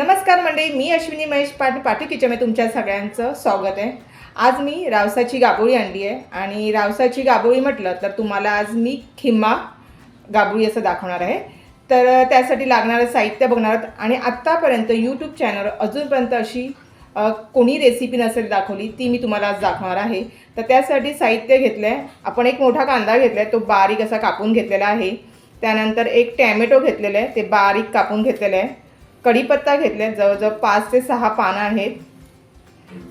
नमस्कार मंडळी मी अश्विनी महेश पाट पाटी किचनमध्ये तुमच्या सगळ्यांचं स्वागत आहे. आज मी रावसाची गाबोळी आणली आहे आणि रावसाची गाबोळी म्हटलं तर तुम्हाला आज मी खिम्मा गाबोळी असं दाखवणार आहे. तर त्यासाठी लागणारं साहित्य बघणार आहोत आणि आत्तापर्यंत यूट्यूब चॅनलवर अजूनपर्यंत अशी कोणी रेसिपी नसेल दाखवली ती मी तुम्हाला आज दाखवणार आहे. तर त्यासाठी साहित्य घेतलं आहे आपण एक मोठा कांदा घेतला आहे तो बारीक असा कापून घेतलेला आहे. त्यानंतर एक टॅमॅटो घेतलेलं आहे ते बारीक कापून घेतलेलं आहे. कढीपत्ता घेतल्यात जवळजवळ पाच ते सहा पानं आहेत.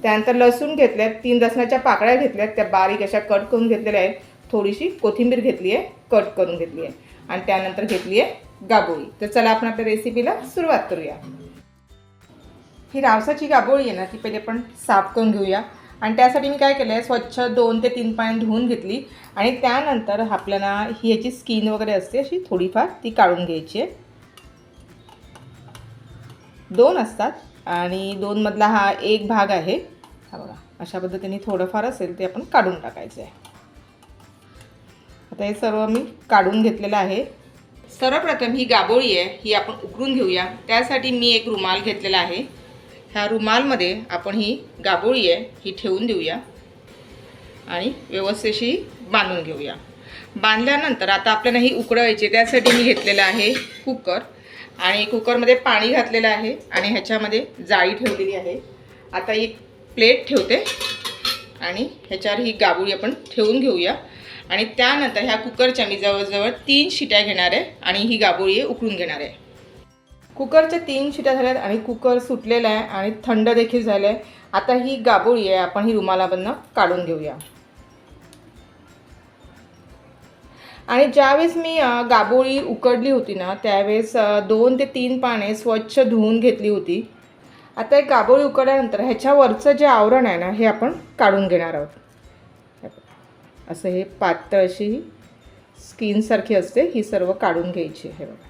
त्यानंतर लसूण घेतले आहेत तीन लसणाच्या पाकळ्या घेतल्या आहेत त्या बारीक अशा कट करून घेतलेल्या आहेत. थोडीशी कोथिंबीर घेतली आहे कट करून घेतली आहे. आणि त्यानंतर घेतली आहे गाबोळी. तर चला आपण आपल्या रेसिपीला सुरुवात करूया. ही रावसाची गाबोळी आहे ना ती पहिले आपण साफ करून घेऊया. आणि त्यासाठी मी काय केलं आहे स्वच्छ दोन ते तीन पाणी धुवून घेतली. आणि त्यानंतर आपल्याला ही याची स्किन वगैरे असते अशी थोडीफार ती काढून घ्यायची आहे. दोन असतात आणि दोनमधला हा एक भाग आहे. हा बघा अशा पद्धतीने थोडंफार असेल ते आपण काढून टाकायचं आहे आता हे सर्व मी काढून घेतलेलं आहे. सर्वप्रथम ही गाबोळी आहे ही आपण उकळून घेऊया. त्यासाठी मी एक रुमाल घेतलेला आहे. ह्या रुमालमध्ये आपण ही गाबोळी आहे ही ठेवून देऊया. आणि व्यवस्थेशी बांधून घेऊया. बांधल्यानंतर आता आपल्याला ही उकळवायची आहे. त्यासाठी मी घेतलेलं आहे कुकर. आणि कुकरमध्ये पाणी घातलेलं आहे आणि ह्याच्यामध्ये जाळी ठेवलेली आहे. आता एक प्लेट ठेवते आणि ह्याच्यावर ही गाबोळी आपण ठेवून घेऊया. आणि त्यानंतर ह्या कुकरच्या मी जवळजवळ तीन शिट्या घेणार आहे आणि ही गाबोळी आहे उकळून घेणार आहे. कुकरच्या तीन शिट्या झाल्यात आणि कुकर सुटलेला आहे आणि थंड देखील झालं आहे आता ही गाबोळी आहे आपण ही रुमालामधनं काढून घेऊया. आणि ज्यावेळेस मी गाबोळी उकडली होती ना त्यावेळेस दोन ते तीन पाने स्वच्छ धुवून घेतली होती. आता एक गाबोळी उकडल्यानंतर ह्याच्यावरचं जे आवरण आहे ना हे आपण काढून घेणार आहोत. असं हे पातळ अशी ही स्किनसारखी असते ही सर्व काढून घ्यायची हे बघा.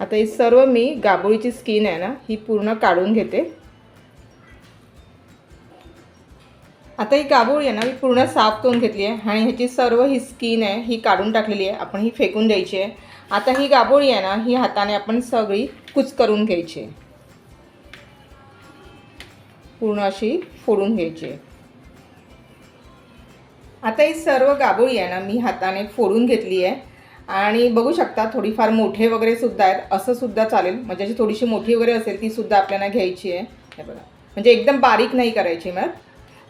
आता ही सर्व मी गाबोळीची स्किन आहे ना ही पूर्ण काढून घेते. आता ही काबूळ आहे ना मी पूर्ण साफ करून घेतली आहे आणि ह्याची सर्व ही स्किन आहे ही काढून टाकलेली आहे. आपण ही फेकून द्यायची आहे. आता ही गाबोळी आहे ना ही हाताने आपण सगळी कुच करून घ्यायची आहे. पूर्ण अशी फोडून घ्यायची आहे. आता ही सर्व गाबोळी आहे ना मी हाताने फोडून घेतली आहे. आणि बघू शकता थोडीफार मोठे वगैरे सुद्धा आहेत. असं सुद्धा चालेल. म्हणजे अशी थोडीशी मोठी वगैरे असेल ती सुद्धा आपल्याला घ्यायची आहे. हे बघा. म्हणजे एकदम बारीक नाही करायची मग.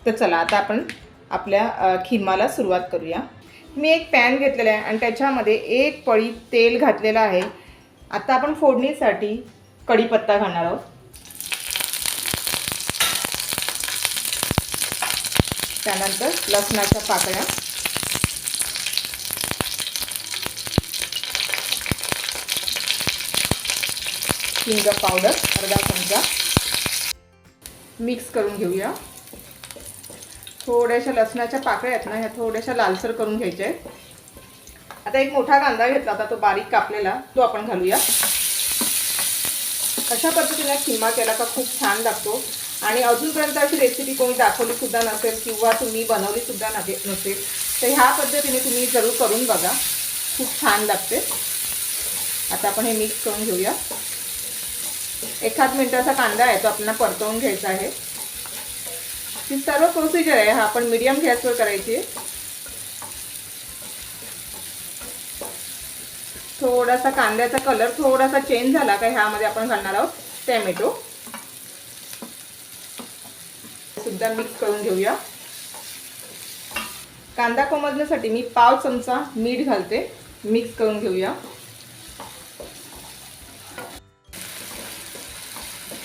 तर चला आता आपण आपल्या खिमाला सुरुवात करूया. मी एक पॅन घेतलेला आहे आणि त्याच्यामध्ये एक पळी तेल घातलेलं आहे. आता आपण फोडणीसाठी कढीपत्ता घालणार आहोत. त्यानंतर लसणाच्या पाकळ्या. हिंग पावडर अर्धा चमचा. मिक्स करून घेऊया. थोड्याशा लसणाच्या पाकळ्या आहेत ना ह्या थोड्याशा लालसर करून घ्यायच्या आहेत. आता एक मोठा कांदा घेतला आता तो बारीक कापलेला तो आपण घालूया. अशा पद्धतीने खिमा केला का खूप छान लागतो. आणि अजूनपर्यंत अशी रेसिपी कोणी दाखवली सुद्धा नसेल किंवा तुम्ही बनवली सुद्धा नसेल तर ह्या पद्धतीने तुम्ही जरूर करून बघा. खूप छान लागते. आता आपण हे मिक्स करून घेऊया. एखाद मिनटाचा कांदा आहे तो आपल्याला परतवून घ्यायचा आहे. ही सर्व प्रोसिजर आहे. हा आपण मीडियम गॅसवर करायची थोडासा कांद्याचा कलर थोडासा चेंज झाला का ह्यामध्ये आपण घालणार आहोत. टॅमॅटो सुद्धा मिक्स करून घेऊया. कांदा कोमजण्यासाठी मी पाव चमचा मीठ घालते. मिक्स करून घेऊया.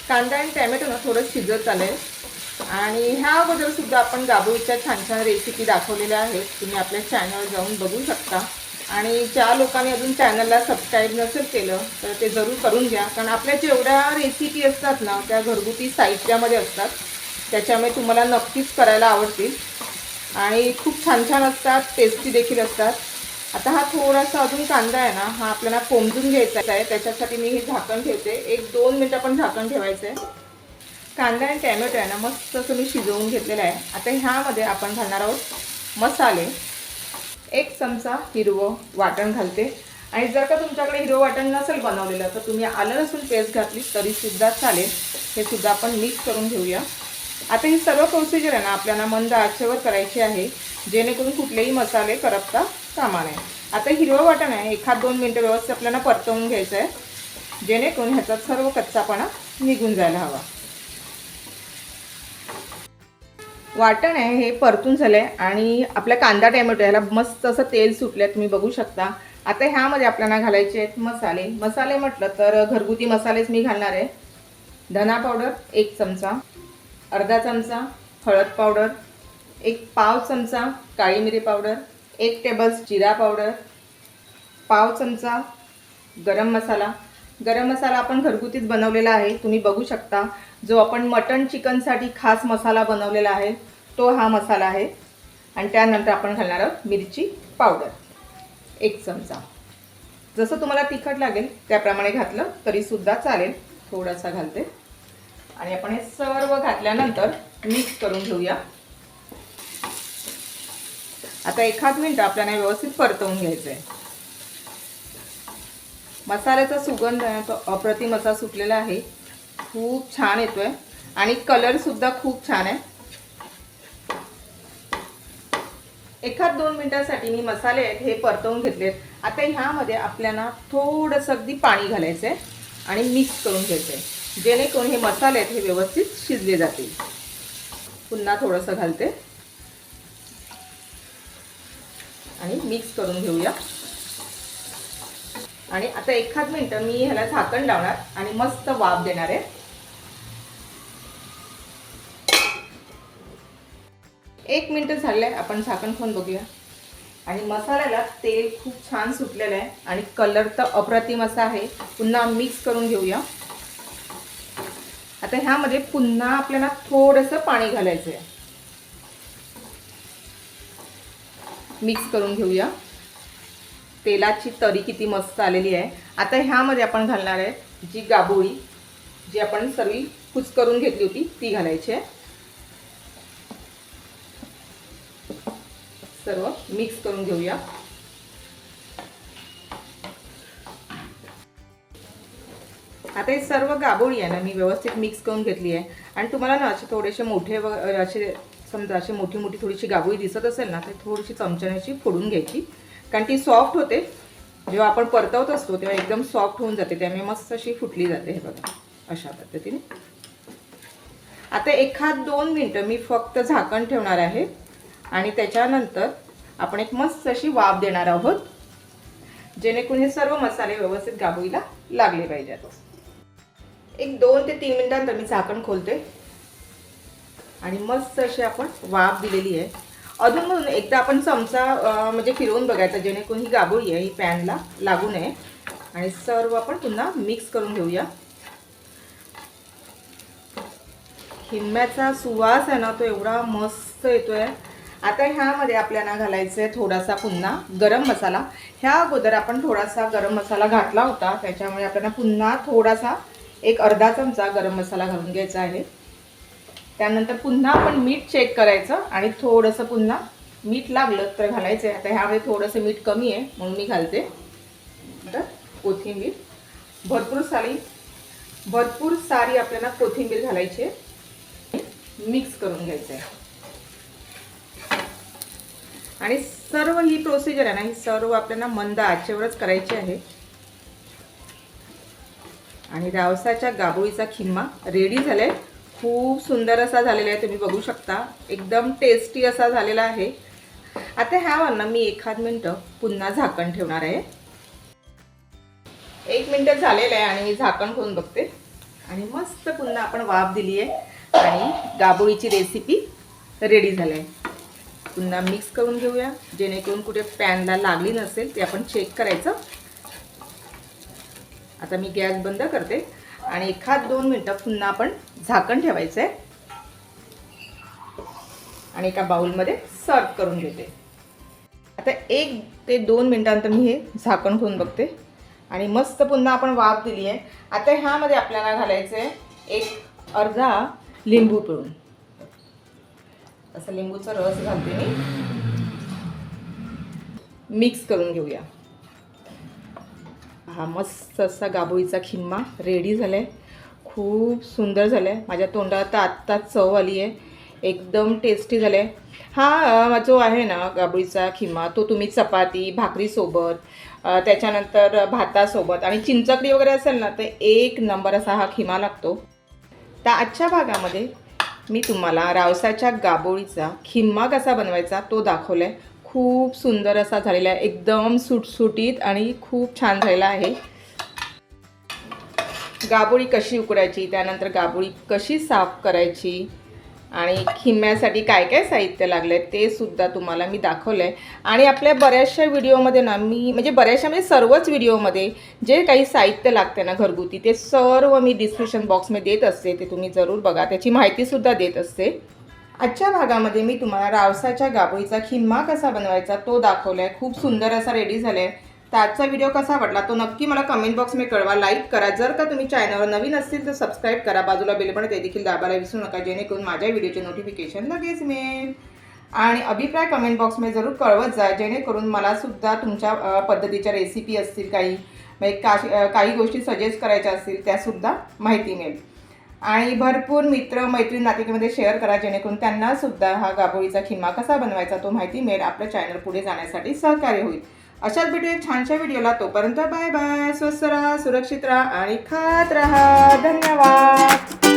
कांदा आणि टॅमॅटो ना थोडं शिजत चालेल आणि ह्या अगोदर सुद्धा आपण गाबोळीच्या छान छान रेसिपी दाखवलेल्या आहेत. तुम्ही आपल्या चॅनल जाऊन बघू शकता. आणि ज्या लोकांनी अजून चॅनलला सबस्क्राईब नसेल केलं तर ते जरूर करून घ्या. कारण आपल्या जेवढ्या रेसिपी असतात ना त्या घरगुती साहित्यामध्ये असतात. त्याच्यामुळे तुम्हाला नक्कीच करायला आवडतील. आणि खूप छान छान असतात टेस्टी देखील असतात. आता हा थोडासा अजून कांदा आहे ना हा आपल्याला कोमजून घ्यायचा आहे. त्याच्यासाठी मी हे झाकण ठेवते. एक दोन मिनटं पण झाकण ठेवायचं आहे कांदा आणि टॅमॅटो आहे ना मस्त असं मी शिजवून घेतलेलं आहे. आता ह्यामध्ये आपण घालणार आहोत मसाले. एक चमचा हिरवं वाटण घालते. आणि जर का तुमच्याकडे हिरवं वाटण नसेल बनवलेलं तर तुम्ही आलं नसून पेस्ट घातली तरीसुद्धा चालेल. हे सुद्धा आपण मिक्स करून घेऊया. आता ही सर्व प्रोसिजर आहे ना आपल्याला मंद आचेवर करायची आहे जेणेकरून कुठलेही मसाले करपता कामा नये. आता हिरवं वाटण आहे एखाद दोन मिनटं व्यवस्थित आपल्याला परतवून घ्यायचं आहे जेणेकरून ह्याचा सर्व कच्चापणा निघून जायला हवा. वाटण आहे हे परतून झालं आहे आणि आपला कांदा टॅमॅटो याला मस्त असं तेल सुटलं तुम्ही बघू शकता. आता ह्यामध्ये आपल्याला घालायचे आहेत मसाले. मसाले म्हटलं तर घरगुती मसालेच मी घालणार आहे. धना पावडर एक चमचा. अर्धा चमचा हळद पावडर. एक पाव चमचा काळी मिरी पावडर. एक टेबल जिरा पावडर. पाव चमचा गरम मसाला. गरम मसाला आपण घरगुतीच बनवलेला आहे. तुम्ही बघू शकता. जो आपण मटण चिकनसाठी खास मसाला बनवलेला आहे तो हा मसाला आहे. आणि त्यानंतर आपण घालणार आहोत मिरची पावडर. एक चमचा. जसं तुम्हाला तिखट लागेल त्याप्रमाणे घातलं तरीसुद्धा चालेल. थोडासा घालते. आणि आपण हे सर्व घातल्यानंतर मिक्स करून घेऊया. आता एखाद मिनटं आपल्याला व्यवस्थित परतवून घ्यायचं आहे मसाल्याचा सुगंध आहे तो अप्रतिम असा सुटलेला आहे. खूप छान येतो आहे आणि कलरसुद्धा खूप छान आहे. एखाद दोन मिनिटांसाठी मी मसाले आहेत हे परतवून घेतलेत. आता ह्यामध्ये आपल्याला थोडंसं अगदी पाणी घालायचं आहे आणि मिक्स करून घ्यायचं आहे जेणेकरून हे मसाले आहेत हे व्यवस्थित शिजले जातील. पुन्हा थोडंसं घालते. आणि मिक्स करून घेऊया. आणि आता एखाद मिनटं मी ह्याला झाकण लावणार आणि मस्त वाफ देणार आहे. एक मिनटं झालंय आपण झाकण खाऊन बघूया. आणि मसाल्याला तेल खूप छान सुटलेलं आहे आणि कलर तर अप्रतिम असा आहे. पुन्हा मिक्स करून घेऊया. आता ह्यामध्ये पुन्हा आपल्याला थोडंसं पाणी घालायचं आहे मिक्स करून घेऊया. तेलाची तरी किती मस्त आलेली आहे. आता ह्यामध्ये आपण घालणार आहे जी गाबोळी जी आपण सर्व कुच करून घेतली होती ती घालायची आहे. सर्व मिक्स करून घेऊया. आता हे सर्व गाबोळी आहे ना मी व्यवस्थित मिक्स करून घेतली आहे. आणि तुम्हाला ना असे थोडेसे मोठे असे समजा अशी मोठी मोठी थोडीशी गाबोळी दिसत असेल ना तर थोडीशी चमच्याने फोडून घ्यायची. कारण ती सॉफ्ट होते. जेव्हा आपण परतवत असतो तेव्हा एकदम सॉफ्ट होऊन जाते. त्यामुळे मस्त अशी फुटली जाते हे बघा अशा पद्धतीने. आता एखाद दोन मिनटं मी फक्त झाकण ठेवणार आहे. आणि त्याच्यानंतर आपण एक मस्त अशी वाफ देणार आहोत जेणेकरून हे सर्व मसाले व्यवस्थित गाबोळीला लागले पाहिजेत. एक दोन ते तीन मिनिटांनंतर मी झाकण खोलते. आणि मस्त अशी आपण वाफ दिलेली आहे. अधूनमधून एकदा आपण चमचा म्हणजे फिरवून बघायचा जेणेकरून ही गाबोळी आहे ही पॅनला लागू नये. आणि सर्व आपण पुन्हा मिक्स करून घेऊया. हिम्म्याचा सुवास आहे ना तो एवढा मस्त येतोय. आता ह्यामध्ये आपल्याला घालायचं आहे थोडासा पुन्हा गरम मसाला. ह्या अगोदर आपण थोडासा गरम मसाला घातला होता त्याच्यामुळे आपल्याला पुन्हा थोडासा एक अर्धा चमचा गरम मसाला घालून घ्यायचा आहे. त्यानंतर पुन्हा आपण मीठ चेक करायचं आणि थोडंसं पुन्हा मीठ लागलं तर घालायचं आहे आता ह्यावेळी थोडंसं मीठ कमी आहे म्हणून मी घालते. कोथिंबीर. भरपूर सारी भरपूर सारी आपल्याला कोथिंबीर घालायची आहे. मिक्स करून घ्यायचं आहे आणि सर्व ही प्रोसिजर आहे ना ही सर्व आपल्याला मंद आचेवरच करायची आहे. आणि रावसाच्या गाबोळीचा खिम्मा रेडी झालाय. खूप सुंदर असा झालेला आहे तुम्ही बघू शकता. एकदम टेस्टी असा झालेला आहे. आता ह्यावर मी एखाद मिनटं पुन्हा झाकण ठेवणार आहे. एक मिनटं झालेलं आहे आणि मी झाकण खोलून बघते. आणि मस्त पुन्हा आपण वाफ दिली आहे. आणि गाबोळीची रेसिपी रेडी झाली आहे. पुन्हा मिक्स करून घेऊया. जेणेकरून कुठे पॅनला लागली नसेल ते आपण चेक करायचं. आता मी गॅस बंद करते. आणि एखाद दोन मिनटं पुन्हा आपण झाकण ठेवायचं आहे आणि एका बाउलमध्ये सर्व करून घेते. आता एक ते दोन मिनटानंतर मी हे झाकण खोलून बघते. आणि मस्त पुन्हा आपण वाफ दिली आहे आता ह्यामध्ये आपल्याला घालायचं आहे एक अर्धा लिंबू पिळून. असं लिंबूचा रस घालते मी. मिक्स करून घेऊया. हा मस्त असा गाबोळीचा खिम्मा रेडी झाला आहे खूप सुंदर झालं आहे माझ्या तोंडात तर आत्ताच चव आली आहे एकदम टेस्टी झालं आहे हा जो आहे ना गाबोळीचा खिमा तो तुम्ही चपाती भाकरीसोबत त्याच्यानंतर भातासोबत आणि चिंचकडी वगैरे असेल ना तर एक नंबर असा हा खिमा लागतो. तर आजच्या भागामध्ये मी तुम्हाला रावसाच्या गाबोळीचा खिम्मा कसा बनवायचा तो दाखवला आहे खूप सुंदर असा झालेला आहे. एकदम सुटसुटीत आणि खूप छान झालेला आहे. गाबोळी कशी उकडायची? त्यानंतर गाबोळी कशी साफ करायची? आणि खिम्यासाठी काय काय साहित्य लागलं आहे ते सुद्धा तुम्हाला मी दाखवलं आहे आणि आपल्या बऱ्याचशा व्हिडिओमध्ये ना मी म्हणजे बऱ्याचशा म्हणजे सर्वच व्हिडिओमध्ये जे काही साहित्य लागते ना घरगुती ते सर्व मी डिस्क्रिप्शन बॉक्समध्ये देत असते. ते तुम्ही जरूर बघा. त्याची माहितीसुद्धा देत असते. आजच्या भागामध्ये मी तुम्हाला रावसाच्या गाबोळीचा खिम्मा कसा बनवायचा तो दाखवला आहे खूप सुंदर असा रेडी झाला आहे तर आजचा व्हिडिओ कसा वाटला तो नक्की मला कमेंट बॉक्समध्ये कळवा. लाईक करा. जर का तुम्ही चॅनलवर नवीन असतील तर सबस्क्राईब करा. बाजूला बेल पण ते देखील दाबायला विसरू नका. जेणेकरून माझ्या व्हिडिओचे नोटिफिकेशन लगेच मिळेल. आणि अभिप्राय कमेंट बॉक्समध्ये जरूर कळवत जा. जेणेकरून मला सुद्धा तुमच्या पद्धतीच्या रेसिपी असतील काही म्हणजे काही गोष्टी सजेस्ट करायच्या असतील त्यासुद्धा माहिती मिळेल. आणि भरपूर मित्र मैत्रीण नातेमध्ये शेअर करा जेणेकरून त्यांना सुद्धा हा गाभोळीचा खिमा कसा बनवायचा तो माहिती मिळेल. आपल्या चॅनल पुढे जाण्यासाठी सहकार्य होईल. अशाच भेटू एक छानशा व्हिडिओला तोपर्यंत बाय बाय स्वस्त राहा सुरक्षित राहा आणि खात राहा. धन्यवाद.